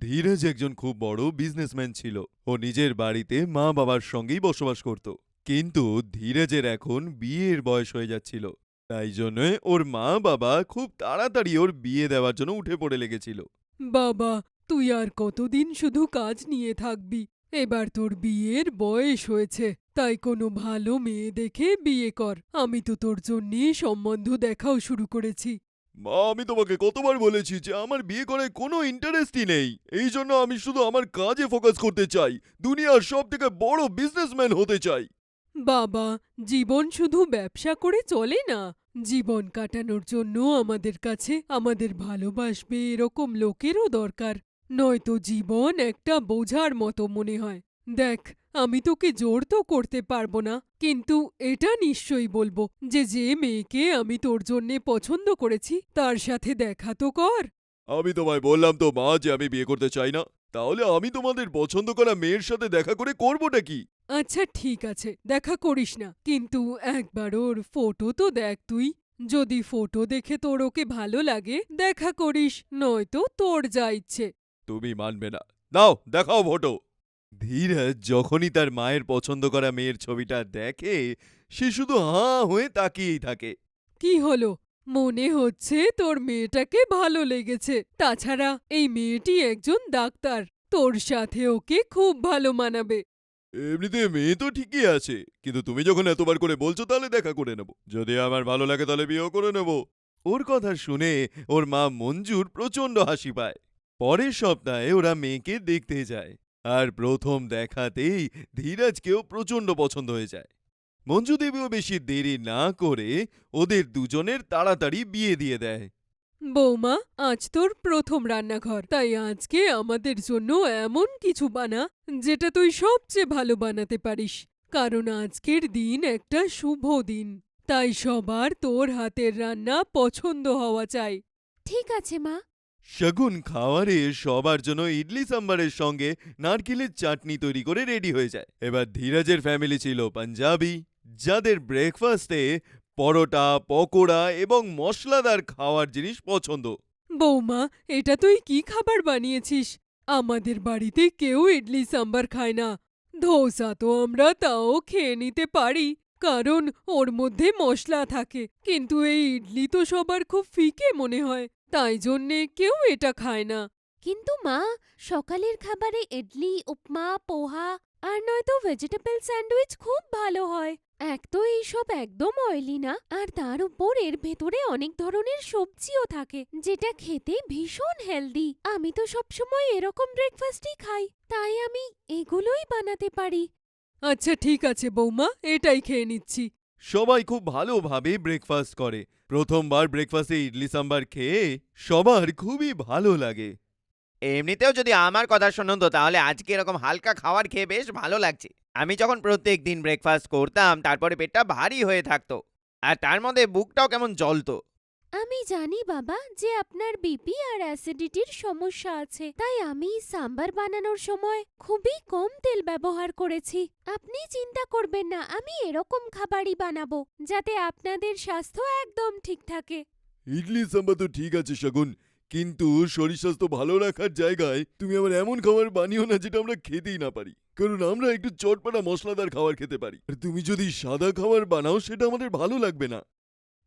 ধীরজ একজন খুব বড় বিজনেসম্যান ছিল। ও নিজের বাড়িতে মা বাবার সঙ্গেই বসবাস করত। কিন্তু ধীরজের এখন বিয়ের বয়স হয়ে যাচ্ছিল। তাই জন্য ওর মা বাবা খুব তাড়াতাড়ি ওর বিয়ে দেওয়ার জন্য উঠে পড়ে লেগেছিল। বাবা, তুই আর কতদিন শুধু কাজ নিয়ে থাকবি? এবার তোর বিয়ের বয়স হয়েছে, তাই কোনো ভালো মেয়ে দেখে বিয়ে কর। আমি তো তোর জন্যে সম্বন্ধ দেখাও শুরু করেছি। মা, আমি তোমাকে কতবার বলেছি যে আমার বিয়ে করায় কোনো ইন্টারেস্টই নেই। এই জন্য আমি শুধু আমার কাজে ফোকাস করতে চাই। দুনিয়ার সব থেকে বড় বিজনেসম্যান হতে চাই। বাবা, জীবন শুধু ব্যবসা করে চলে না। জীবন কাটানোর জন্য আমাদের কাছে আমাদের ভালোবাসবে এরকম লোকেরও দরকার। নয়তো জীবন একটা বোঝার মতো মনে হয়। দেখ আমি তোকে জোর তো করতে পারব না কিন্তু এটা নিশ্চয়ই বলব যে যে মেয়েকে আমি তোর জন্যে পছন্দ করেছি তার সাথে দেখা তো কর। আমি তোমায় বললাম তো মা যে আমি বিয়ে করতে চাই না তাহলে আমি তোমাদের পছন্দ করা মেয়ের সাথে দেখা করে করবোটা কি? আচ্ছা ঠিক আছে দেখা করিস না কিন্তু একবার ওর ফটো তো দেখ তুই যদি ফটো দেখে তোর ওকে ভালো লাগে দেখা করিস নয়তো তোর যা ইচ্ছে। তুমি মানবে না। নাও দেখাও ফটো। ধীরজ যখনই তার মায়ের পছন্দ করা মেয়ের ছবিটা দেখে সে শুধু হাঁ হয়ে তাকিয়েই থাকে। কি হলো? মনে হচ্ছে তোর মেয়েটাকে ভালো লেগেছে। তাছাড়া এই মেয়েটি একজন ডাক্তার। তোর সাথে ওকে খুব ভালো মানাবে। এমনিতে মেয়ে তো ঠিকই আছে কিন্তু তুমি যখন এতবার করে বলছো তাহলে দেখা করে নেব। যদি আমার ভালো লাগে তাহলে বিয়েও করে নেব। ওর কথা শুনে ওর মা মঞ্জুর প্রচণ্ড হাসি পায়। পরের সপ্তাহে ওরা মেয়েকে দেখতে যায়। আর প্রথম দেখাতেই ধীরাজকেও প্রচণ্ড পছন্দ হয়ে যায়। মঞ্জুদেবীও বেশি দেরি না করে ওদের দুজনের তাড়াতাড়ি বিয়ে দিয়ে দেয়। বৌমা আজ তোর প্রথম রান্নাঘর তাই আজকে আমাদের জন্য এমন কিছু বানা যেটা তুই সবচেয়ে ভালো বানাতে পারিস কারণ আজকের দিন একটা শুভ দিন তাই সবার তোর হাতের রান্না পছন্দ হওয়া চাই। ঠিক আছে মা। শগুন খাওয়ারে সবার জন্য ইডলি সাম্বারের সঙ্গে নারকেলের চাটনি তৈরি করে রেডি হয়ে যায়। এবার ধীরাজের ফ্যামিলি ছিল পাঞ্জাবি, যাদের ব্রেকফাস্টে পরোটা, পকোড়া এবং মশলাদার খাওয়ার জিনিস পছন্দ। বৌমা, এটা তুই কি খাবার বানিয়েছিস? আমাদের বাড়িতে কেউ ইডলি সাম্বার খায় না। ধোসা তো আমরা তাও খেয়ে নিতে পারি, কারণ ওর মধ্যে মশলা থাকে, কিন্তু এই ইডলি তো সবার খুব ফিকে মনে হয়। তাই জন্যে কেউ এটা খায় না। কিন্তু মা সকালের খাবারে ইডলি উপমা পোহা আর নয়তো ভেজিটেবল স্যান্ডউইচ খুব ভালো হয়। এক তো এইসব একদম অয়েলি না আর তার উপর এর ভেতরে অনেক ধরনের সবজিও থাকে যেটা খেতে ভীষণ হেলদি আমি তো সবসময় এরকম ব্রেকফাস্টই খাই তাই আমি এগুলোই বানাতে পারি। আচ্ছা ঠিক আছে বৌমা এটাই খেয়ে নিচ্ছি। সবাই খুব ভালোভাবে ব্রেকফাস্ট করে। প্রথমবার ব্রেকফাস্টে ইডলি সাম্বার খেয়ে সবার খুবই ভালো লাগে। এমনিতেও যদি আমার কথা শুনুন তো, তাহলে আজকে এরকম হালকা খাবার খেয়ে বেশ ভালো লাগছে। আমি যখন প্রত্যেক দিন ব্রেকফাস্ট করতাম, তারপরে পেটটা ভারী হয়ে থাকতো। আর তার মধ্যে বুকটাও কেমন জ্বলতো। আমি জানি বাবা যে আপনার বিপি আর অ্যাসিডিটির সমস্যা আছে। তাই আমি সাম্বার বানানোর সময় খুবই কম তেল ব্যবহার করেছি। আপনি চিন্তা করবেন না, আমি এরকম খাবারই বানাবো, যাতে আপনাদের স্বাস্থ্য একদম ঠিক থাকে। ইডলি সাম্বার তো ঠিক আছে, শগুন। কিন্তু শরীর স্বাস্থ্য ভালো রাখার জায়গায় তুমি আমার এমন খাবার বানিও না যেটা আমরা খেতেই না পারি। কারণ আমরা একটু চটপাটা মশলাদার খাবার খেতে পারি। আর তুমি যদি সাদা খাবার বানাও, সেটা আমাদের ভালো লাগবে না।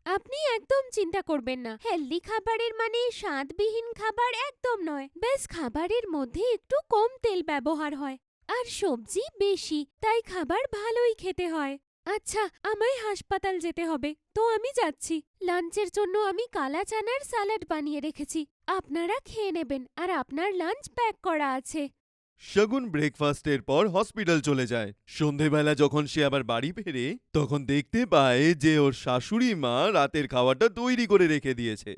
আপনি একদম চিন্তা করবেন না। হেলদি খাবারের মানে স্বাদবিহীন খাবার একদম নয়। বেশ খাবারের মধ্যে একটু কম তেল ব্যবহার হয়। আর সবজি বেশি, তাই খাবার ভালোই খেতে হয়। আচ্ছা আমায় হাসপাতাল যেতে হবে। তো আমি যাচ্ছি। লাঞ্চের জন্য আমি কালা চানার স্যালাড বানিয়ে রেখেছি। আপনারা খেয়ে নেবেন। আর আপনার লাঞ্চ প্যাক করা আছে। শগুন ব্রেকফাস্টের পর হসপিটাল চলে যায়। সন্ধেবেলা যখন সে আবার বাড়ি ফেরে তখন দেখতে পায় যে ওর শাশুড়ি মা রাতের খাবারটা তৈরি করে রেখে দিয়েছে।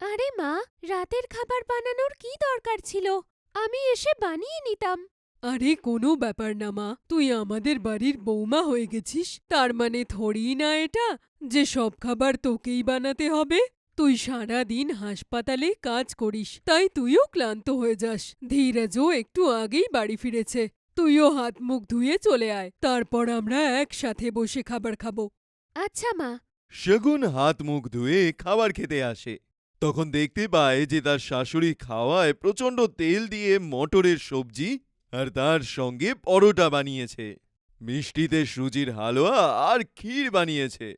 আরে মা রাতের খাবার বানানোর কি দরকার ছিল? আমি এসে বানিয়ে নিতাম। আরে কোনো ব্যাপার না মা তুই আমাদের বাড়ির বৌমা হয়ে গেছিস। তার মানে থরি না এটা যে সব খাবার তোকেই বানাতে হবে? তুই সারা দিন হাসপাতালে কাজ করিস তাই তুইও ক্লান্ত হয়ে যাস। ধীরাজও একটু আগেই বাড়ি ফিরেছে। তুইও হাত মুখ ধুয়ে চলে আয় তারপর আমরা একসাথে বসে খাবার খাব। আচ্ছা মা। শগুন হাত মুখ ধুয়ে খাবার খেতে আসে। তখন দেখতে পায় যে তার শাশুড়ি খাওয়ায় প্রচণ্ড তেল দিয়ে মটরের সবজি আর তার সঙ্গে পরোটা বানিয়েছে। মিষ্টিতে সুজির হালুয়া আর ক্ষীর বানিয়েছে।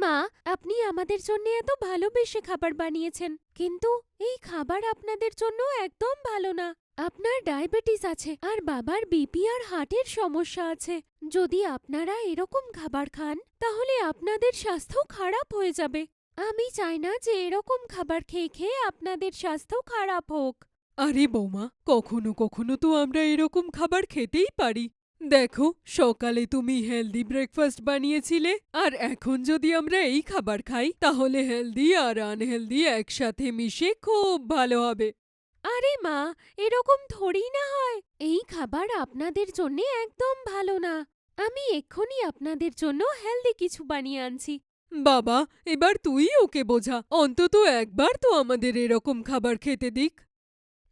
মা, আপনি আমাদের জন্য এত ভালোবেসে খাবার বানিয়েছেন। কিন্তু এই খাবার আপনাদের জন্য একদম ভালো না। আপনার ডায়াবেটিস আছে আর বাবার বিপি আর হার্টের সমস্যা আছে। যদি আপনারা এরকম খাবার খান, তাহলে আপনাদের স্বাস্থ্য খারাপ হয়ে যাবে। আমি চাই না যে এরকম খাবার খেয়ে খেয়ে আপনাদের স্বাস্থ্য খারাপ হোক। আরে বৌমা, কখনো কখনো তো আমরা এরকম খাবার খেতেই পারি। দেখো সকালে তুমি হেলদি ব্রেকফাস্ট বানিয়েছিলে আর এখন যদি আমরা এই খাবার খাই তাহলে হেলদি আর আনহেলদি একসাথে মিশে খুব ভালো হবে। আরে মা এরকম থোড়ি না হয় এই খাবার আপনাদের জন্য একদম ভালো না। আমি এক্ষুনি আপনাদের জন্য হেলদি কিছু বানিয়ে আনছি। বাবা এবার তুই ওকে বোঝা অন্তত একবার তো আমাদের এরকম খাবার খেতে দিক।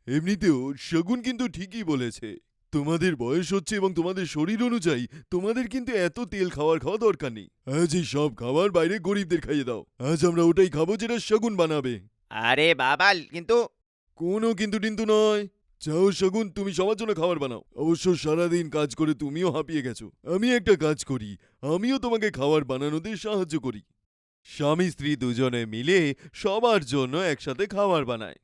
এমনিতেও শগুন কিন্তু ঠিকই বলেছে। তোমাদের বয়স হচ্ছে এবং তোমাদের শরীর অনুযায়ী তোমাদের কিন্তু এত তেল খাওয়ার খাওয়া দরকার নেই। আজ এই সব খাবার বাইরে গরিবদের খাইয়ে দাও। আজ আমরা ওটাই খাব যেটা শগুন বানাবে। আরে বাবা কিন্তু কোনো কিন্তু টিন্তু নয়। চাও শগুন তুমি সবার জন্য খাবার বানাও। অবশ্য সারাদিন কাজ করে তুমিও হাঁপিয়ে গেছো। আমি একটা কাজ করি আমিও তোমাকে খাবার বানানোতে সাহায্য করি। স্বামী স্ত্রী দুজনে মিলে সবার জন্য একসাথে খাবার বানায়।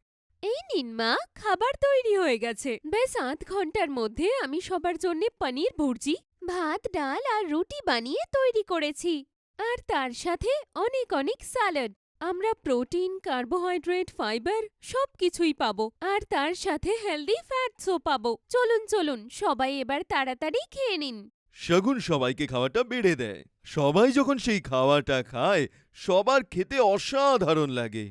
নিন মা। খাবার তৈরি হয়ে গেছে। বেশ আধ ঘণ্টার মধ্যে আমি সবার জন্য পনির ভুর্জি ভাত ডাল আর রুটি বানিয়ে তৈরি করেছি। আর তার সাথে অনেক অনেক স্যালাড। আমরা প্রোটিন কার্বোহাইড্রেট ফাইবার সব কিছুই পাবো। আর তার সাথে হেলদি ফ্যাটসও পাবো। চলুন চলুন সবাই এবার তাড়াতাড়ি খেয়ে নিন। শগুন সবাইকে খাওয়াটা বেড়ে দেয়। সবাই যখন সেই খাওয়াটা খায় সবার খেতে অসাধারণ লাগে।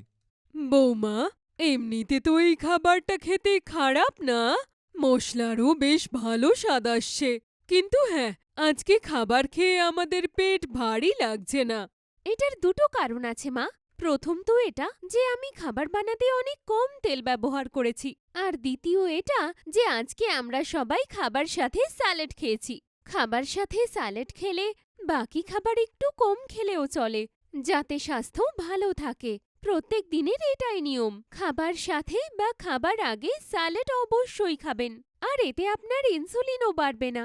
বৌমা এমনিতে তো এই খাবারটা খেতে খারাপ না। মশলারও বেশ ভালো স্বাদ আসছে। কিন্তু হ্যাঁ আজকে খাবার খেয়ে আমাদের পেট ভারী লাগছে না। এটার দুটো কারণ আছে, মা। প্রথম তো এটা যে আমি খাবার বানাতে অনেক কম তেল ব্যবহার করেছি। আর দ্বিতীয় এটা যে আজকে আমরা সবাই খাবার সাথে স্যালাড খেয়েছি। খাবার সাথে স্যালাড খেলে বাকি খাবার একটু কম খেলেও চলে, যাতে স্বাস্থ্য ভালো থাকে। প্রত্যেক দিনের এটাই নিয়ম। খাবার সাথে বা খাবার আগে স্যালাড অবশ্যই খাবেন আর এতে আপনার ইনসুলিনও বাড়বে না।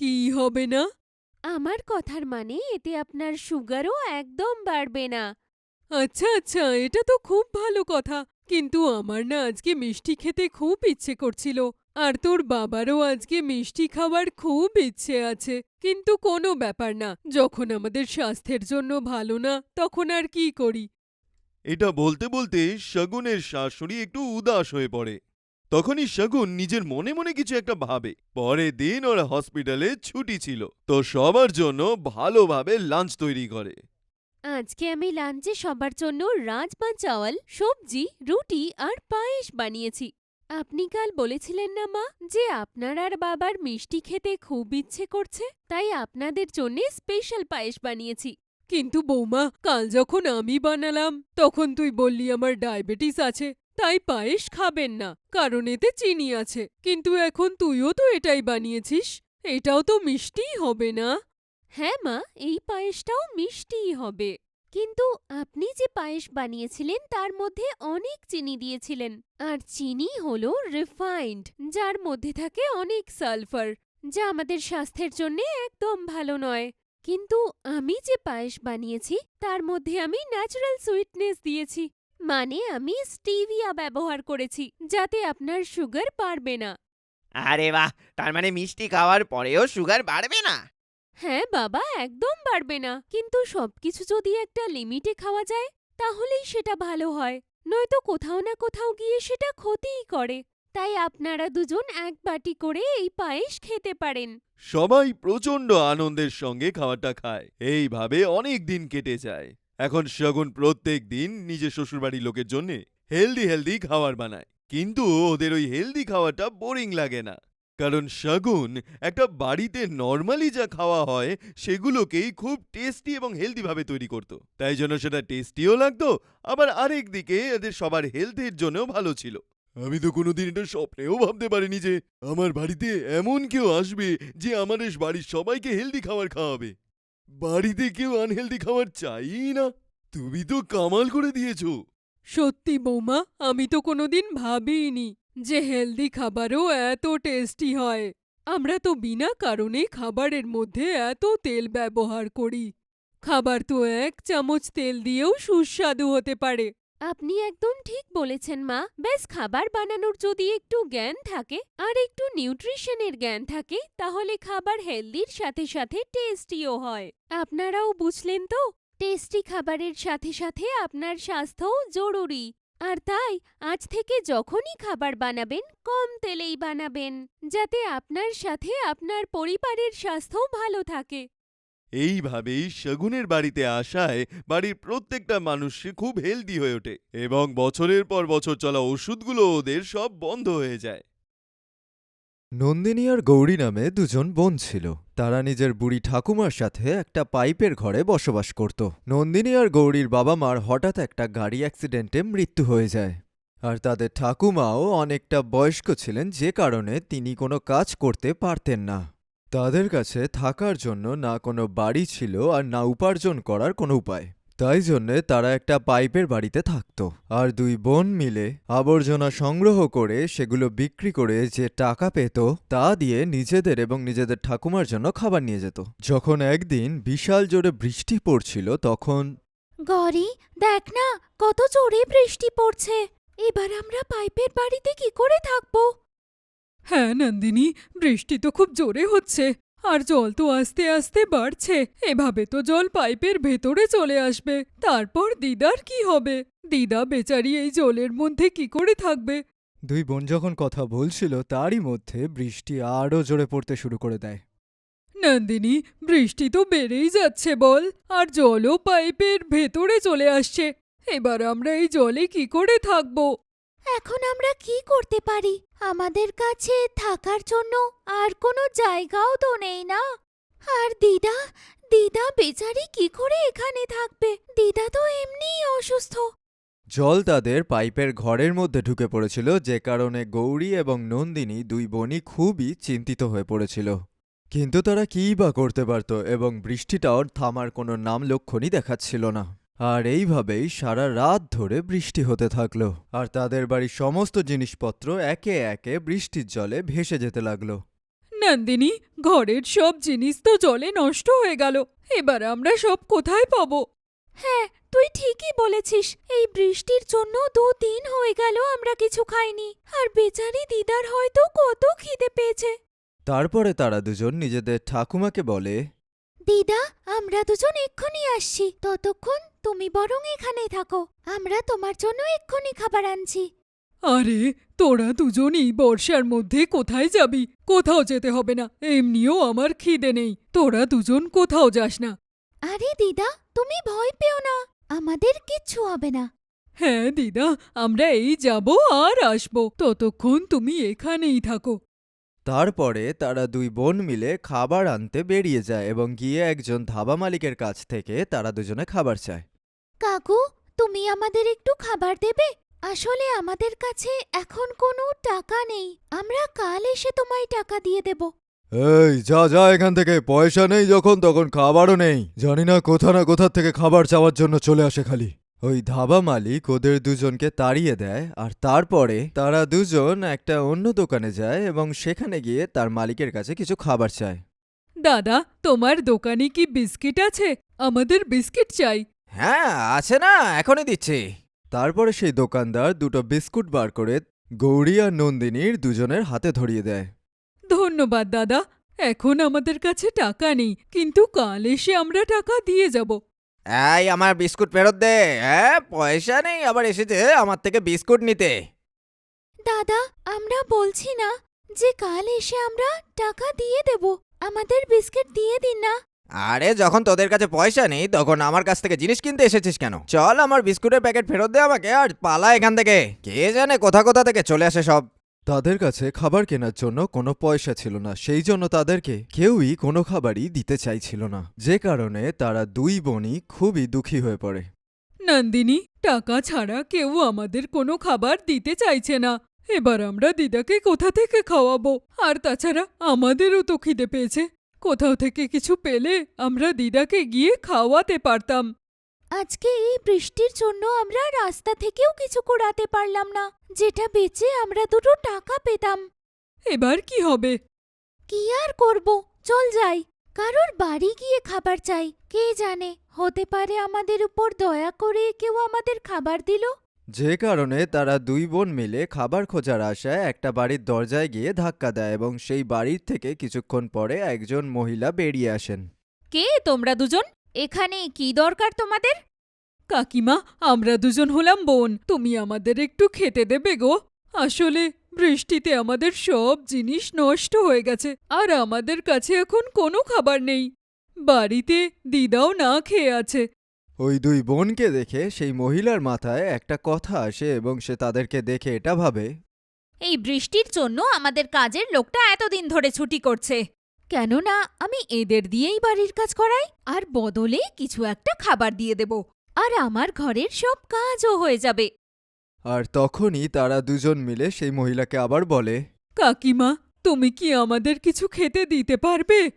কি হবে না? আমার কথার মানে এতে আপনার সুগারও একদম বাড়বে না। আচ্ছা আচ্ছা এটা তো খুব ভালো কথা কিন্তু আমার না আজকে মিষ্টি খেতে খুব ইচ্ছে করছিল আর তোর বাবারও আজকে মিষ্টি খাওয়ার খুব ইচ্ছে আছে কিন্তু কোনো ব্যাপার না যখন আমাদের স্বাস্থ্যের জন্য ভালো না তখন আর কি করি? এটা বলতে বলতে শগুনের শাশুড়ি একটু উদাস হয়ে পড়ে। তখনই শগুন নিজের মনে মনে কিছু একটা ভাবে। পরের দিন ওরা হসপিটালে ছুটি ছিল। তো সবার জন্য ভালোভাবে লাঞ্চ তৈরি করে। আজকে আমি লাঞ্চে সবার জন্য রাজমা চাওয়াল, সবজি, রুটি আর পায়েস বানিয়েছি। আপনি কাল বলেছিলেন না মা যে আপনার আর বাবার মিষ্টি খেতে খুব ইচ্ছে করছে, তাই আপনাদের জন্য স্পেশাল পায়েস বানিয়েছি। কিন্তু বৌমা, কাল যখন আমি বানালাম, তখন তুই বললি আমার ডায়াবেটিস আছে, তাই পায়েস খাবেন না, কারণ এতে চিনি আছে। কিন্তু এখন তুইও তো এটাই বানিয়েছিস, এটাও তো মিষ্টিই হবে না? হ্যাঁ মা, এই পায়েসটাও মিষ্টিই হবে। কিন্তু আপনি যে পায়েস বানিয়েছিলেন, তার মধ্যে অনেক চিনি দিয়েছিলেন। আর চিনি হল রিফাইন্ড যার মধ্যে থাকে অনেক সালফার, যা আমাদের স্বাস্থ্যের জন্য একদম ভালো নয়। কিন্তু আমি যে পায়েস বানিয়েছি তার মধ্যে আমি ন্যাচারাল সুইটনেস দিয়েছি। মানে আমি স্টিভিয়া ব্যবহার করেছি যাতে আপনার সুগার বাড়বে না। আরে বাহ! তার মানে মিষ্টি খাওয়ার পরেও সুগার বাড়বে না? হ্যাঁ বাবা একদম বাড়বে না। কিন্তু সবকিছু যদি একটা লিমিটে খাওয়া যায় তাহলেই সেটা ভালো হয়। নয়তো কোথাও না কোথাও গিয়ে সেটা ক্ষতিই করে। তাই আপনারা দুজন এক বাটি করে এই পায়েস খেতে পারেন। সবাই প্রচণ্ড আনন্দের সঙ্গে খাওয়াটা খায়। এইভাবে অনেক দিন কেটে যায়। এখন শগুন প্রত্যেক দিন নিজের শ্বশুরবাড়ির লোকের জন্যে হেলদি হেলদি খাবার বানায়। কিন্তু ওদের ওই হেলদি খাওয়াটা বোরিং লাগে না। কারণ শগুন একটা বাড়িতে নর্মালি যা খাওয়া হয়, সেগুলোকেই খুব টেস্টি এবং হেলদিভাবে তৈরি করত। তাই জন্য সেটা টেস্টিও লাগতো, আবার আরেক দিকে এদের সবার হেলথের জন্যও ভালো ছিল। আমি তো কোনোদিন এটা স্বপ্নেও ভাবতে পারিনি যে আমার বাড়িতে এমন কেউ আসবে যে আমাদের বাড়ির সবাইকে হেলদি খাবার খাওয়াবে। বাড়িতে কেউ আনহেলদি খাবার চাই না। তুমি তো কামাল করে দিয়েছ। সত্যি বৌমা, আমি তো কোনোদিন ভাবিনি যে হেলদি খাবারও এত টেস্টি হয়। আমরা তো বিনা কারণে খাবারের মধ্যে এত তেল ব্যবহার করি। খাবার তো এক চামচ তেল দিয়েও সুস্বাদু হতে পারে। আপনি একদম ঠিক বলেছেন, মা। বেশ খাবার বানানোর যদি একটু জ্ঞান থাকে আর একটু নিউট্রিশনের জ্ঞান থাকে, তাহলে খাবার হেলদির সাথে সাথে টেস্টিও হয়। আপনারাও বুঝলেন তো? টেস্টি খাবারের সাথে সাথে আপনার স্বাস্থ্যও জরুরি। আর তাই, আজ থেকে যখনই খাবার বানাবেন, কম তেলেই বানাবেন, যাতে আপনার সাথে আপনার পরিবারের স্বাস্থ্যও ভালো থাকে। এইভাবেই শগুনের বাড়িতে আসায় বাড়ির প্রত্যেকটা মানুষ খুব হেলদি হয়ে ওঠে এবং বছরের পর বছর চলা ওষুধগুলো ওদের সব বন্ধ হয়ে যায়। নন্দিনী আর গৌরী নামে দুজন বোন ছিল। তারা নিজের বুড়ি ঠাকুমার সাথে একটা পাইপের ঘরে বসবাস করত। নন্দিনী আর গৌরীর বাবা মার হঠাৎ একটা গাড়ি অ্যাক্সিডেন্টে মৃত্যু হয়ে যায়। আর তাদের ঠাকুমাও অনেকটা বয়স্ক ছিলেন যে কারণে তিনি কোনো কাজ করতে পারতেন না। তাদের কাছে থাকার জন্য না কোনো বাড়ি ছিল আর না উপার্জন করার কোনো উপায়। তাই জন্যে তারা একটা পাইপের বাড়িতে থাকত আর দুই বোন মিলে আবর্জনা সংগ্রহ করে সেগুলো বিক্রি করে যে টাকা পেত তা দিয়ে নিজেদের এবং নিজেদের ঠাকুমার জন্য খাবার নিয়ে যেত। যখন একদিন বিশাল জোরে বৃষ্টি পড়ছিল তখন গরি, দেখ না, কত জোরে বৃষ্টি পড়ছে। এবার আমরা পাইপের বাড়িতে কি করে থাকব? হ্যাঁ নন্দিনী বৃষ্টি তো খুব জোরে হচ্ছে আর জল তো আস্তে আস্তে বাড়ছে এভাবে তো জল পাইপের ভেতরে চলে আসবে তারপর দিদার কি হবে? দিদা বেচারি এই জলের মধ্যে কি করে থাকবে? দুই বোন যখন কথা বলছিল তারই মধ্যে বৃষ্টি আরও জোরে পড়তে শুরু করে দেয়। নন্দিনী বৃষ্টি তো বেড়েই যাচ্ছে বল আর জলও পাইপের ভেতরে চলে আসছে এবার আমরা এই জলে কি করে থাকব? এখন আমরা কি করতে পারি? আমাদের কাছে থাকার জন্য আর কোনো জায়গাও তো নেই না। আর দিদা দিদা বেচারি কি করে এখানে থাকবে? দিদা তো এমনিই অসুস্থ। জল তাদের পাইপের ঘরের মধ্যে ঢুকে পড়েছিল, যে কারণে গৌরী এবং নন্দিনী দুই বোনই খুবই চিন্তিত হয়ে পড়েছিল। কিন্তু তারা কী বা করতে পারত এবং বৃষ্টিটাও থামার কোনো নাম লক্ষণই দেখাচ্ছিল না। আর এইভাবেই সারা রাত ধরে বৃষ্টি হতে থাকল। আর তাদের বাড়ির সমস্ত জিনিসপত্র একে একে বৃষ্টির জলে ভেসে যেতে লাগল। নন্দিনী ঘরের সব জিনিস তো জলে নষ্ট হয়ে গেল। এবার আমরা সব কোথায় পাবো? হ্যাঁ তুই ঠিকই বলেছিস। এই বৃষ্টির জন্য দু দিন হয়ে গেল আমরা কিছু খাইনি। আর বেচারি দিদার হয়তো কত খিদে পেয়েছে। তারপরে তারা দুজন নিজেদের ঠাকুমাকে বলে দিদা আমরা দুজন এক্ষুনি আসছি। ততক্ষণ তুমি বরং এখানেই থাকো। আমরা তোমার জন্য এক্ষুনি খাবার আনছি। আরে তোরা দুজনই বর্ষার মধ্যে কোথায় যাবি? কোথাও যেতে হবে না এমনিও আমার খিদে নেই। তোরা দুজন কোথাও যাস না। আরে দিদা তুমি ভয় পেও না। আমাদের কিচ্ছু হবে না। হ্যাঁ দিদা আমরা এই যাব আর আসব। ততক্ষণ তুমি এখানেই থাকো। তারপরে তারা দুই বোন মিলে খাবার আনতে বেরিয়ে যায় এবং গিয়ে একজন ধাবা মালিকের কাছ থেকে তারা দুজনে খাবার চায়। কাকু তুমি আমাদের একটু খাবার দেবে? আসলে আমাদের কাছে এখন কোনো টাকা নেই। আমরা কাল এসে তোমায় টাকা দিয়ে দেব। এই যা যা এখান থেকে। পয়সা নেই যখন তখন খাবারও নেই। জানি না কোথা না কোথা থেকে খাবার চাওয়ার জন্য চলে আসে খালি। ওই ধাবা মালিক ওদের দুজনকে তাড়িয়ে দেয় আর তারপরে তারা দুজন একটা অন্য দোকানে যায় এবং সেখানে গিয়ে তার মালিকের কাছে কিছু খাবার চায়। দাদা তোমার দোকানে কি বিস্কিট আছে? আমাদের বিস্কিট চাই। হ্যাঁ আছে না এখনই দিচ্ছি। তারপরে সেই দোকানদার দুটো বিস্কুট বার করে গৌরী আর নন্দিনীর দুজনের হাতে ধরিয়ে দেয়। ধন্যবাদ দাদা। এখন আমাদের কাছে টাকা নেই কিন্তু কাল এসে আমরা টাকা দিয়ে যাব। এই আমার বিস্কুট ফেরত দে। হ্যাঁ পয়সা নেই আবার এসেছে আমার থেকে বিস্কুট নিতে। দাদা আমরা বলছি না যে কাল এসে আমরা টাকা দিয়ে দেব। আমাদের বিস্কিট দিয়ে দিন না। আরে যখন তোদের কাছে পয়সা নেই তখন আমার কাছ থেকে জিনিস কিনতে এসেছিস কেন? চল আমার বিস্কুটের প্যাকেট ফেরত দে আমাকে আর পালা এখান থেকে। কে জানে কোথা কোথা থেকে চলে আসে সব। তাদের কাছে খাবার কেনার জন্য কোনো পয়সা ছিল না সেই জন্য তাদেরকে কেউই কোনো খাবারই দিতে চাইছিল না। যে কারণে তারা দুই বোনই খুবই দুঃখী হয়ে পড়ে। নন্দিনী টাকা ছাড়া কেউ আমাদের কোনো খাবার দিতে চাইছে না। এবার আমরা দিদাকে কোথা থেকে খাওয়াবো? আর তাছাড়া আমাদেরও তো খিদে পেয়েছে। কোথাও থেকে কিছু পেলে আমরা দিদাকে গিয়ে খাওয়াতে পারতাম। আজকে এই বৃষ্টির জন্য আমরা রাস্তা থেকেও কিছু কুড়াতে পারলাম না যেটা বেচে আমরা দুটো টাকা পেতাম। এবার কি হবে? কি আর করব? চল যাই। কারোর বাড়ি গিয়ে খাবার চাই কে জানে? হতে পারে আমাদের উপর দয়া করে কেউ আমাদের খাবার দিল? যে কারণে তারা দুই বোন মিলে খাবার খোঁজার আশায় একটা বাড়ির দরজায় গিয়ে ধাক্কা দেয় এবং সেই বাড়ির থেকে কিছুক্ষণ পরে একজন মহিলা বেরিয়ে আসেন। কে তোমরা দুজন? এখানে কি দরকার তোমাদের? কাকিমা, আমরা দুজন হলাম বোন। তুমি আমাদের একটু খেতে দেবে গো। আসলে বৃষ্টিতে আমাদের সব জিনিস নষ্ট হয়ে গেছে, আর আমাদের কাছে এখন কোনো খাবার নেই। বাড়িতে দিদাও না খেয়ে আছে। ওই দুই বোনকে দেখে সেই মহিলার মাথায় একটা কথা আসে এবং সে তাদেরকে দেখে এটা ভাবে। এই বৃষ্টির জন্য আমাদের কাজের লোকটা এতদিন ধরে ছুটি করছে। কেননা আমি এদের দিয়েই বাড়ির কাজ করাই আর বদলে কিছু একটা খাবার দিয়ে দেব আর আমার ঘরের সব কাজও হয়ে যাবে। আর তখনই তারা দুজন মিলে সেই মহিলাকে আবার বলে কাকিমা তুমি কি আমাদের কিছু খেতে দিতে পারবে?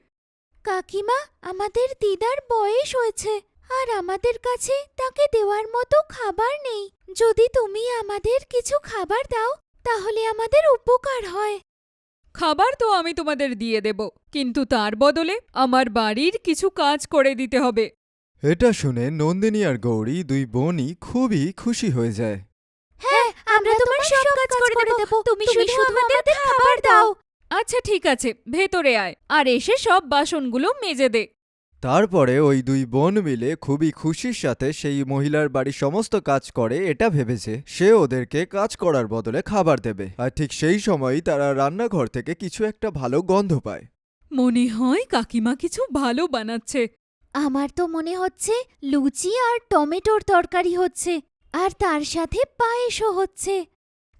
কাকিমা আমাদের দিদার বয়স হয়েছে। আর আমাদের কাছে তাকে দেওয়ার মতো খাবার নেই। যদি তুমি আমাদের কিছু খাবার দাও তাহলে আমাদের উপকার হয়। খাবার তো আমি তোমাদের দিয়ে দেব কিন্তু তার বদলে আমার বাড়ির কিছু কাজ করে দিতে হবে। এটা শুনে নন্দিনী আর গৌরী দুই বোনই খুবই খুশি হয়ে যায়। হ্যাঁ আমরা তোমার সব কাজ করে দেব। তুমি শুধু আমাদের খাবার দাও। আচ্ছা ঠিক আছে ভেতরে আয়। আর এসে সব বাসনগুলো মেজে দে। তারপরে ওই দুই বোন মিলে খুবই খুশির সাথে সেই মহিলার বাড়ির সমস্ত কাজ করে এটা ভেবেছে। সে ওদেরকে কাজ করার বদলে খাবার দেবে। আর ঠিক সেই সময়ই তারা রান্নাঘর থেকে কিছু একটা ভালো গন্ধ পায়। মনে হয় কাকিমা কিছু ভালো বানাচ্ছে। আমার তো মনে হচ্ছে লুচি আর টমেটোর তরকারি হচ্ছে আর তার সাথে পায়েসও হচ্ছে।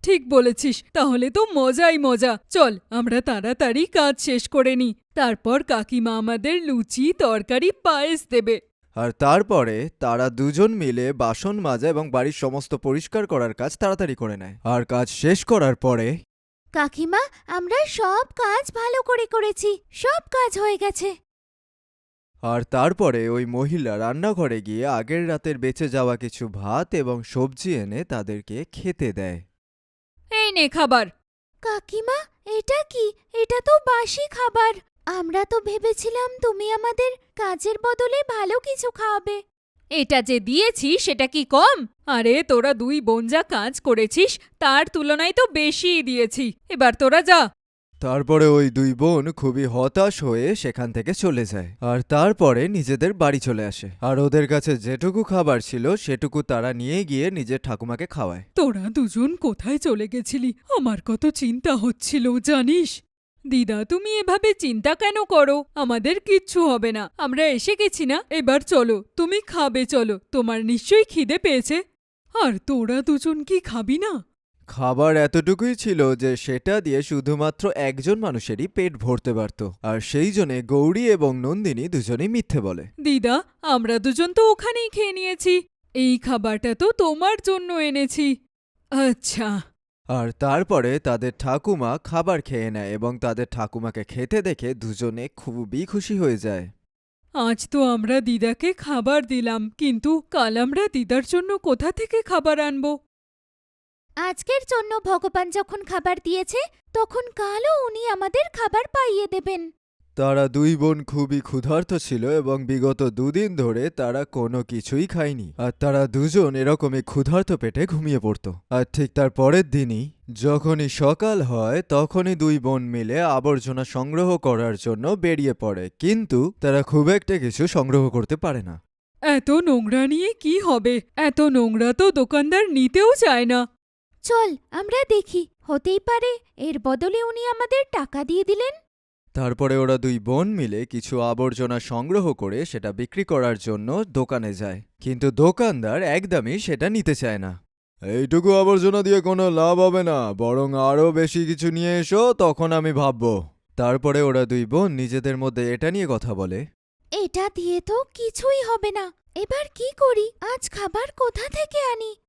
ঠিক বলেছিস তাহলে তো মজাই মজা। চল আমরা তাড়াতাড়ি কাজ শেষ করে নি তারপর কাকিমা আমাদের লুচি তরকারি পায়েস দেবে। আর তারপরে তারা দুজন মিলে বাসন মাজা এবং বাড়ির সমস্ত পরিষ্কার করার কাজ তাড়াতাড়ি করে নেয়। আর কাজ শেষ করার পরে কাকিমা আমরা সব কাজ ভালো করে করেছি। সব কাজ হয়ে গেছে। আর তারপরে ওই মহিলা রান্নাঘরে গিয়ে আগের রাতের বেঁচে যাওয়া কিছু ভাত এবং সবজি এনে তাদেরকে খেতে দেয়। এই নে খাবার। কাকিমা এটা কি? এটা তো বাসি খাবার। আমরা তো ভেবেছিলাম তুমি আমাদের কাজের বদলে ভালো কিছু খাওয়াবে। এটা যে দিয়েছি সেটা কি কম? আরে তোরা দুই বোন যা কাজ করেছিস তার তুলনায় তো বেশিই দিয়েছি। এবার তোরা যা। তারপরে ওই দুই বোন খুবই হতাশ হয়ে সেখান থেকে চলে যায়। আর তারপরে নিজেদের বাড়ি চলে আসে। আর ওদের কাছে যেটুকু খাবার ছিল, সেটুকু তারা নিয়ে গিয়ে নিজের ঠাকুমাকে খাওয়ায়। তোরা দুজন কোথায় চলে গেছিলি? আমার কত চিন্তা হচ্ছিল, জানিস? দিদা, তুমি এভাবে চিন্তা কেন করো? আমাদের কিচ্ছু হবে না। আমরা এসে গেছি না? এবার চলো, তুমি খাবে, চলো। তোমার নিশ্চয়ই খিদে পেয়েছে। আর তোরা দুজন কি খাবি না? খাবার এতটুকুই ছিল যে সেটা দিয়ে শুধুমাত্র একজন মানুষেরই পেট ভরতে পারত। আর সেই জন্যে গৌরী এবং নন্দিনী দুজনেই মিথ্যে বলে। দিদা আমরা দুজন তো ওখানেই খেয়ে নিয়েছি। এই খাবারটা তো তোমার জন্য এনেছি। আচ্ছা। আর তারপরে তাদের ঠাকুমা খাবার খেয়ে নেয় এবং তাদের ঠাকুমাকে খেতে দেখে দুজনে খুবই খুশি হয়ে যায়। আজ তো আমরা দিদাকে খাবার দিলাম কিন্তু কাল আমরা দিদার জন্য কোথা থেকে খাবার আনব? আজকের জন্য ভগবান যখন খাবার দিয়েছে তখন কালও উনি আমাদের খাবার পাইয়ে দেবেন। তারা দুই বোন খুবই ক্ষুধার্ত ছিল এবং বিগত দুদিন ধরে তারা কোনো কিছুই খায়নি। আর তারা দুজন এরকমই ক্ষুধার্ত পেটে ঘুমিয়ে পড়ত। আর ঠিক তার পরের দিনই যখনই সকাল হয় তখনই দুই বোন মিলে আবর্জনা সংগ্রহ করার জন্য বেরিয়ে পড়ে। কিন্তু তারা খুব একটা কিছু সংগ্রহ করতে পারে না। এত নোংরা নিয়ে কি হবে? এত নোংরা তো দোকানদার নিতেও চায় না। চল আমরা দেখি। হতেই পারে এর বদলে উনি আমাদের টাকা দিয়ে দিলেন। তারপরে ওরা দুই বোন মিলে কিছু আবর্জনা সংগ্রহ করে সেটা বিক্রি করার জন্য দোকানে যায়। কিন্তু দোকানদার একদমই সেটা নিতে চায় না। এইটুকু আবর্জনা দিয়ে কোনো লাভ হবে না বরং আরও বেশি কিছু নিয়ে এসো তখন আমি ভাববো। তারপরে ওরা দুই বোন নিজেদের মধ্যে এটা নিয়ে কথা বলে। এটা দিয়ে তো কিছুই হবে না। এবার কি করি? আজ খাবার কোথা থেকে আনি?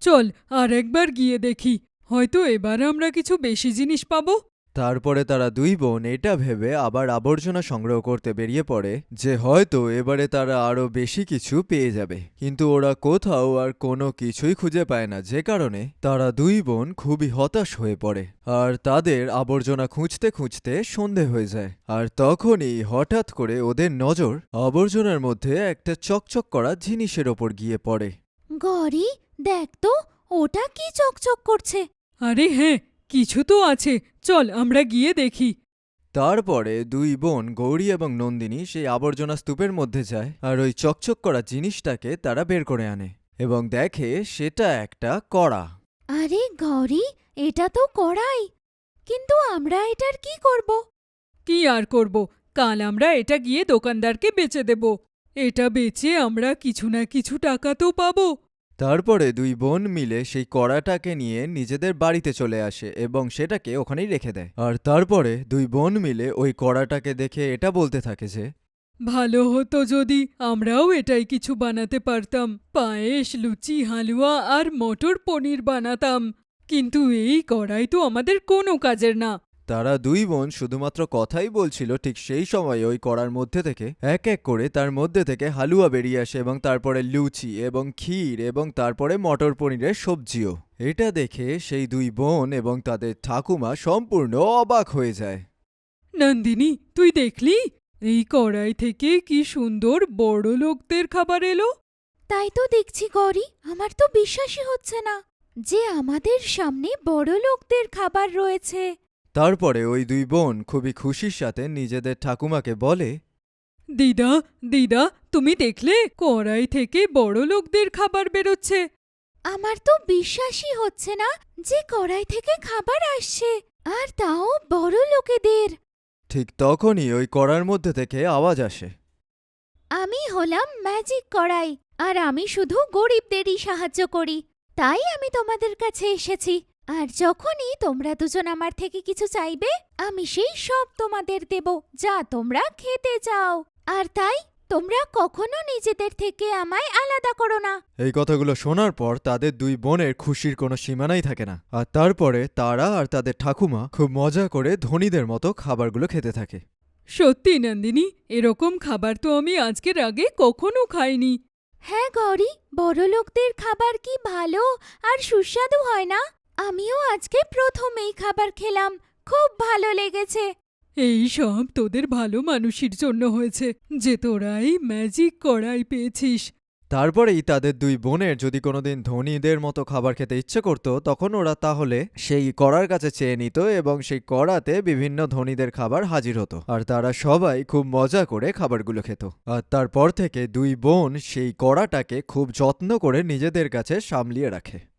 চল আর একবার গিয়ে দেখি। হয়তো এবার আমরা কিছু বেশি জিনিস পাবো। তারপরে তারা দুই বোন এটা ভেবে আবার আবর্জনা সংগ্রহ করতে বেরিয়ে পড়ে যে হয়তো এবারে তারা আরও বেশি কিছু পেয়ে যাবে। কিন্তু ওরা কোথাও আর কোনো কিছুই খুঁজে পায় না যে কারণে তারা দুই বোন খুবই হতাশ হয়ে পড়ে। আর তাদের আবর্জনা খুঁজতে খুঁজতে সন্ধে হয়ে যায়। আর তখনই হঠাৎ করে ওদের নজর আবর্জনার মধ্যে একটা চকচক করা জিনিসের ওপর গিয়ে পড়ে। গরি দেখ তো ওটা কি চকচক করছে? আরে হ্যাঁ কিছু তো আছে চল আমরা গিয়ে দেখি। তারপরে দুই বোন গৌরী এবং নন্দিনী সেই আবর্জনা স্তূপের মধ্যে যায় আর ওই চকচক করা জিনিসটাকে তারা বের করে আনে এবং দেখে সেটা একটা কড়া। আরে গরি এটা তো কড়াই। কিন্তু আমরা এটার কি করব? কি আর করব? কাল আমরা এটা গিয়ে দোকানদারকে বেচে দেব। এটা বেচে আমরা কিছু না কিছু টাকা তো পাবো। তারপরে দুই বোন মিলে সেই কড়াটাকে নিয়ে নিজেদের বাড়িতে চলে আসে এবং সেটাকে ওখানেই রেখে দেয়। আর তারপরে দুই বোন মিলে ওই কড়াটাকে দেখে এটা বলতে থাকে যে, ভালো হতো যদি আমরাও এটাই কিছু বানাতে পারতাম। পায়েস, লুচি, হালুয়া আর মটর পনির বানাতাম। কিন্তু এই কড়াই তো আমাদের কোনো কাজের না। তারা দুই বোন শুধুমাত্র কথাই বলছিল ঠিক সেই সময় ওই কড়ার মধ্যে থেকে এক এক করে তার মধ্যে থেকে হালুয়া বেরিয়ে আসে এবং তারপরে লুচি এবং ক্ষীর এবং তারপরে মটর পনিরের সবজিও। এটা দেখে সেই দুই বোন এবং তাদের ঠাকুমা সম্পূর্ণ অবাক হয়ে যায়। নন্দিনী তুই দেখলি? এই কড়াই থেকে কি সুন্দর বড় লোকদের খাবার এলো? তাই তো দেখছি গরি আমার তো বিশ্বাসই হচ্ছে না যে আমাদের সামনে বড় লোকদের খাবার রয়েছে। তারপরে ওই দুই বোন খুবই খুশির সাথে নিজেদের ঠাকুমাকে বলে দিদা দিদা তুমি দেখলে কড়াই থেকে বড় লোকদের খাবার বেরোচ্ছে। আমার তো বিশ্বাসই হচ্ছে না যে কড়াই থেকে খাবার আসছে আর তাও বড় লোকেদের। ঠিক তখনই ওই কড়ার মধ্যে থেকে আওয়াজ আসে। আমি হলাম ম্যাজিক কড়াই আর আমি শুধু গরিবদেরই সাহায্য করি তাই আমি তোমাদের কাছে এসেছি। আর যখনই তোমরা দুজন আমার থেকে কিছু চাইবে আমি সেই সব তোমাদের দেব যা তোমরা খেতে চাও। আর তাই তোমরা কখনো নিজেদের থেকে আমায় আলাদা করো না। এই কথাগুলো শোনার পর তাদের দুই বোনের খুশির কোনো সীমানাই থাকে না। আর তারপরে তারা আর তাদের ঠাকুমা খুব মজা করে ধনীদের মতো খাবারগুলো খেতে থাকে। সত্যি নন্দিনী এরকম খাবার তো আমি আজকের আগে কখনো খাইনি। হ্যাঁ গৌরী বড় লোকদের খাবার কি ভালো আর সুস্বাদু হয় না? আমিও আজকে প্রথম এই খাবার খেলাম। খুব ভালো লেগেছে। এই সব তোদের ভালো মানুষের জন্য হয়েছে যে তোরা এই ম্যাজিক কড়াই পেয়েছিস। তারপরেই তাদের দুই বোনের যদি কোনোদিন ধনীদের মতো খাবার খেতে ইচ্ছে করত তখন ওরা তাহলে সেই কড়ার কাছে চেয়ে নিত এবং সেই কড়াতে বিভিন্ন ধনীদের খাবার হাজির হতো। আর তারা সবাই খুব মজা করে খাবারগুলো খেত। আর তারপর থেকে দুই বোন সেই কড়াটাকে খুব যত্ন করে নিজেদের কাছে সামলিয়ে রাখে।